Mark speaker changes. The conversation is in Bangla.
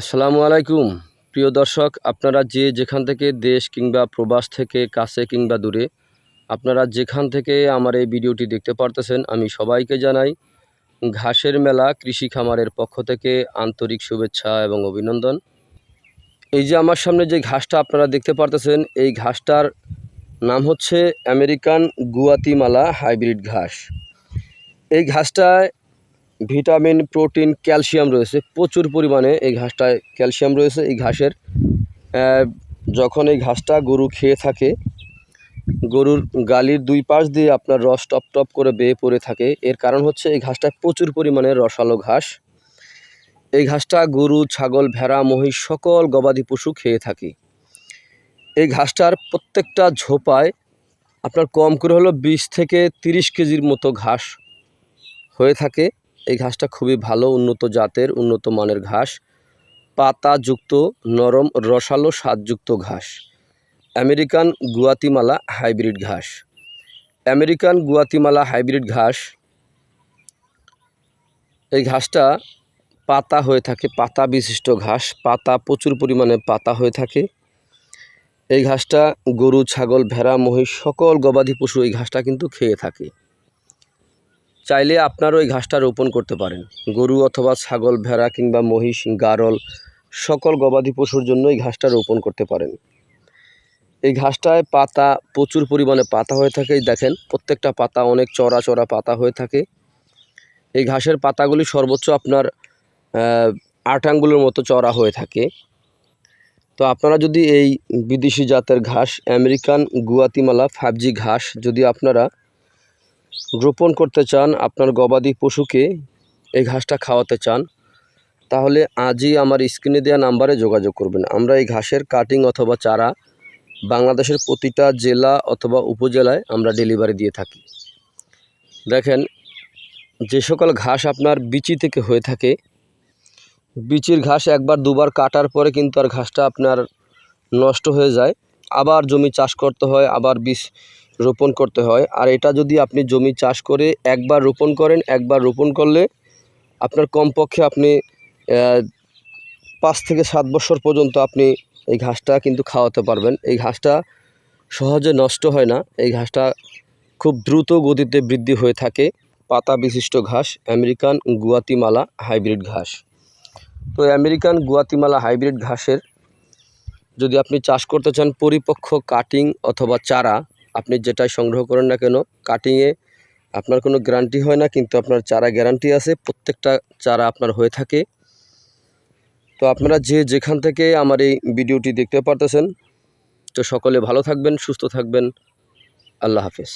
Speaker 1: আসসালামু আলাইকুম। প্রিয় দর্শক, আপনারা যে যেখান থেকে দেশ কিংবা প্রবাস থেকে কাছে কিংবা দূরে, আপনারা যেখান থেকে আমার এই ভিডিওটি দেখতে পারতেছেন, আমি সবাইকে জানাই, ঘাসের মেলা কৃষি খামারের পক্ষ থেকে আন্তরিক শুভেচ্ছা এবং অভিনন্দন। এই যে আমার সামনে যে ঘাসটা আপনারা দেখতে পারতেছেন, এই ঘাসটার নাম হচ্ছে আমেরিকান গুয়াতিমালা হাইব্রিড ঘাস। এই ঘাসটায় ভিটামিন, প্রোটিন, ক্যালসিয়াম রয়েছে। প্রচুর পরিমাণে এই ঘাসটায় ক্যালসিয়াম রয়েছে এই ঘাসের। যখন এই ঘাসটা গরু খেয়ে থাকে, গরুর গালির দুই পাশ দিয়ে আপনার রস টপ টপ করে বেয়ে পড়ে থাকে। এর কারণ হচ্ছে এই ঘাসটায় প্রচুর পরিমাণে রসালো ঘাস। এই ঘাসটা গরু, ছাগল, ভেড়া, মহিষ সকল গবাদি পশু খেয়ে থাকে। এই ঘাসটার প্রত্যেকটা ঝোপায় আপনার কম করে হলো বিশ থেকে তিরিশ কেজির মতো ঘাস হয়ে থাকে। এই ঘাসটা খুবই ভালো, উন্নত জাতের, উন্নত মানের ঘাস। পাতাযুক্ত, নরম, রসালো, স্বাদযুক্ত ঘাস। আমেরিকান গুয়াতিমালা হাইব্রিড ঘাস। আমেরিকান গুয়াতিমালা হাইব্রিড ঘাস, এই ঘাসটা পাতা হয়ে থাকে, পাতা বিশিষ্ট ঘাস, পাতা প্রচুর পরিমাণে পাতা হয়ে থাকে। এই ঘাসটা গরু, ছাগল, ভেড়া, মহিষ, সকল গবাদি পশু এই ঘাসটা কিন্তু খেয়ে থাকে। চাইলে আপনারও এই ঘাসটা রোপণ করতে পারেন। গরু অথবা ছাগল, ভেড়া কিংবা মহিষ, গারল, সকল গবাদি পশুর জন্য এই ঘাসটা রোপণ করতে পারেন। এই ঘাসটায় পাতা, প্রচুর পরিমাণে পাতা হয়ে থাকে। দেখেন, প্রত্যেকটা পাতা অনেক চড়া চড়া পাতা হয়ে থাকে। এই ঘাসের পাতাগুলি সর্বোচ্চ আপনার আট আঙ্গুলের মতো চড়া হয়ে থাকে। তো আপনারা যদি এই বিদেশি জাতের ঘাস, আমেরিকান গুয়াতিমালা ফাইভ ঘাস যদি আপনারা রোপণ করতে চান, আপনার গবাদি পশুকে এই ঘাসটা খাওয়াতে চান, তাহলে আজই আমার স্ক্রিনে দেওয়া নাম্বারে যোগাযোগ করবেন। আমরা এই ঘাসের কাটিং অথবা চারা বাংলাদেশের প্রতিটা জেলা অথবা উপজেলায় আমরা ডেলিভারি দিয়ে থাকি। দেখেন, যে সকল ঘাস আপনার বিচি থেকে হয়ে থাকে, বিচির ঘাস একবার দুবার কাটার পরে কিন্তু আর ঘাসটা আপনার নষ্ট হয়ে যায়। আবার জমি চাষ করতে হয়, আবার বীজ রোপণ করতে হয়। আর এটা যদি আপনি জমি চাষ করে একবার রোপণ করেন, একবার রোপণ করলে আপনার কমপক্ষে আপনি পাঁচ থেকে সাত বছর পর্যন্ত আপনি এই ঘাসটা কিন্তু খাওয়াতে পারবেন। এই ঘাসটা সহজে নষ্ট হয় না। এই ঘাসটা খুব দ্রুত গতিতে বৃদ্ধি হয়ে থাকে। পাতা বিশিষ্ট ঘাস, আমেরিকান গুয়াতিমালা হাইব্রিড ঘাস। তো আমেরিকান গুয়াতিমালা হাইব্রিড ঘাসের যদি আপনি চাষ করতে চান, পরিপক্ক কাটিং অথবা চারা আপনি যেটাই সংগ্রহ করেন না কেন কাটিংয়ে আপনার কোনো গ্যারান্টি হয় না, কিন্তু আপনার চারা গ্যারান্টি আছে, প্রত্যেকটা চারা আপনার হয়ে থাকে। তো আপনারা যে যেখান থেকে আমার এই ভিডিওটি দেখতে পারতেছেন, তো সকলে ভালো থাকবেন, সুস্থ থাকবেন। আল্লাহ হাফেজ।